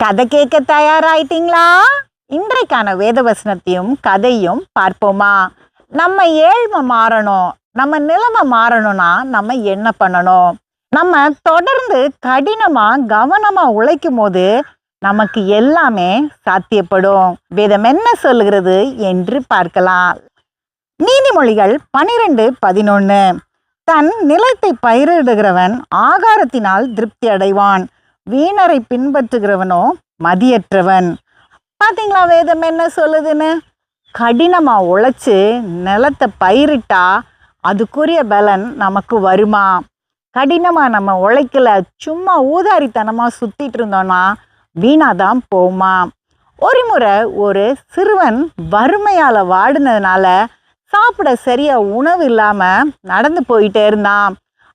கதை கேட்க தயாராயிட்டீங்களா? இன்றைக்கான வேதவசனத்தையும் கதையும் பார்ப்போமா? நம்ம ஏழ்மை மாறணும் நம்ம நிலைமை மாறணும்னா நம்ம என்ன பண்ணணும்? நம்ம தொடர்ந்து கடினமா கவனமா உழைக்கும் போது நமக்கு எல்லாமே சாத்தியப்படும். வேதம் என்ன சொல்லுகிறது என்று பார்க்கலாம். நீதிமொழிகள் பனிரெண்டு பதினொன்று தன் நிலத்தை பயிரிடுகிறவன் ஆகாரத்தினால் திருப்தி அடைவான். வீணரை பின்பற்றுகிறவனோ மதியற்றவன். பார்த்தீங்களா வேதம் என்ன சொல்லுதுன்னு? கடினமாக உழைச்சி நிலத்தை பயிரிட்டா அதுக்குரிய பலன் நமக்கு வருமா? கடினமாக நம்ம உழைக்கல சும்மா ஊதாரித்தனமாக சுற்றிட்டு இருந்தோன்னா இருந்தோம்னா வீணாதான் போமா ஒரு முறை ஒரு சிறுவன் வறுமையால் வாடினதுனால சாப்பிட சரியாக உணவு இல்லாமல் நடந்து போயிட்டே இருந்தான்.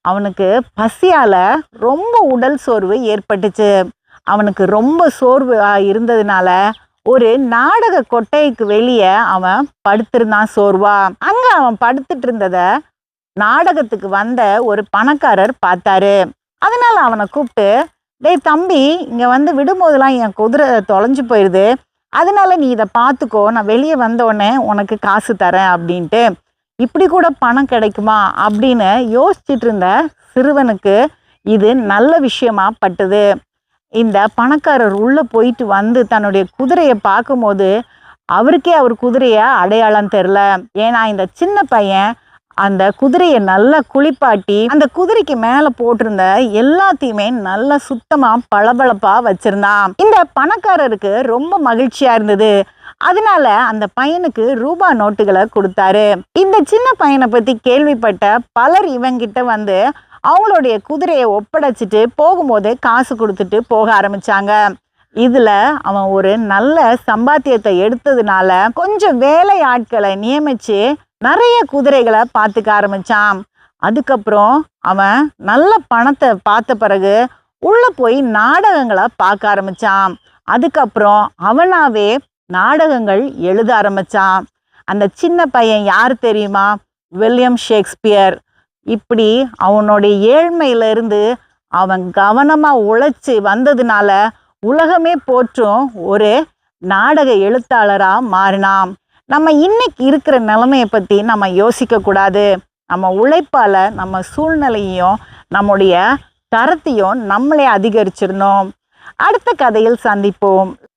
அவனுக்கு பசியால் ரொம்ப உடல் சோர்வு ஏற்பட்டுச்சு. அவனுக்கு ரொம்ப சோர்வு இருந்ததுனால ஒரு நாடக கொட்டைக்கு வெளியே அவன் படுத்திருந்தான் சோர்வா. அங்கே அவன் படுத்துட்டு இருந்தத நாடகத்துக்கு வந்த ஒரு பணக்காரர் பார்த்தாரு. அதனால் அவனை கூப்பிட்டு டேய் தம்பி இங்கே வந்து விடும்போதெல்லாம் என் குதிரை தொலைஞ்சு போயிடுது அதனால நீ இதை பார்த்துக்கோ. நான் வெளியே வந்த உடனே உனக்கு காசு தரேன் அப்படின்ட்டு இப்படி கூட பணம் கிடைக்குமா அப்படின்னு யோசிச்சுட்டு இருந்த சிறுவனுக்கு இது நல்ல விஷயமா பட்டுது. இந்த பணக்காரர் உள்ள போயிட்டு வந்து தன்னுடைய குதிரையை பார்க்கும்போது அவருக்கே அவர் குதிரைய அடையாளம் தெரில ஏன்னா இந்த சின்ன பையன் அந்த குதிரையை நல்லா குளிப்பாட்டி அந்த குதிரைக்கு மேலே போட்டிருந்த எல்லாத்தையுமே நல்லா சுத்தமாக பளபளப்பாக வச்சிருந்தான். இந்த பணக்காரருக்கு ரொம்ப மகிழ்ச்சியாக இருந்தது. அதனால அந்த பையனுக்கு ரூபா நோட்டுகளை கொடுத்தாரு. இந்த சின்ன பையனை பத்தி கேள்விப்பட்ட பலர் இவங்கிட்ட வந்து அவங்களுடைய குதிரையை ஒப்படைச்சிட்டு போகும்போது காசு கொடுத்துட்டு போக ஆரம்பிச்சாங்க. இதுல அவன் ஒரு நல்ல சம்பாத்தியத்தை எடுத்ததுனால கொஞ்சம் வேலை ஆட்களை நியமிச்சு நிறைய குதிரைகளை பார்த்துக்க ஆரம்பிச்சான். அதுக்கப்புறம் அவன் நல்ல பணத்தை பார்த்த பிறகு உள்ள போய் நாடகங்களை பார்க்க ஆரம்பிச்சான். அதுக்கப்புறம் அவனாவே நாடகங்கள் எழுத ஆரம்பிச்சான். அந்த சின்ன பையன் யார் தெரியுமா? வில்லியம் ஷேக்ஸ்பியர் இப்படி அவனுடைய ஏழ்மையில இருந்து அவன் கவனமாக உழைச்சி வந்ததுனால உலகமே போற்றும் ஒரு நாடக எழுத்தாளராக மாறினான். நம்ம இன்னைக்கு இருக்கிற நிலைமையை பற்றி நம்ம யோசிக்கக்கூடாது நம்ம உழைப்பால் நம்ம சூழ்நிலையையும் நம்முடைய தரத்தையும் நம்மளே அதிகரிச்சிடணும். அடுத்த கதையில் சந்திப்போம்.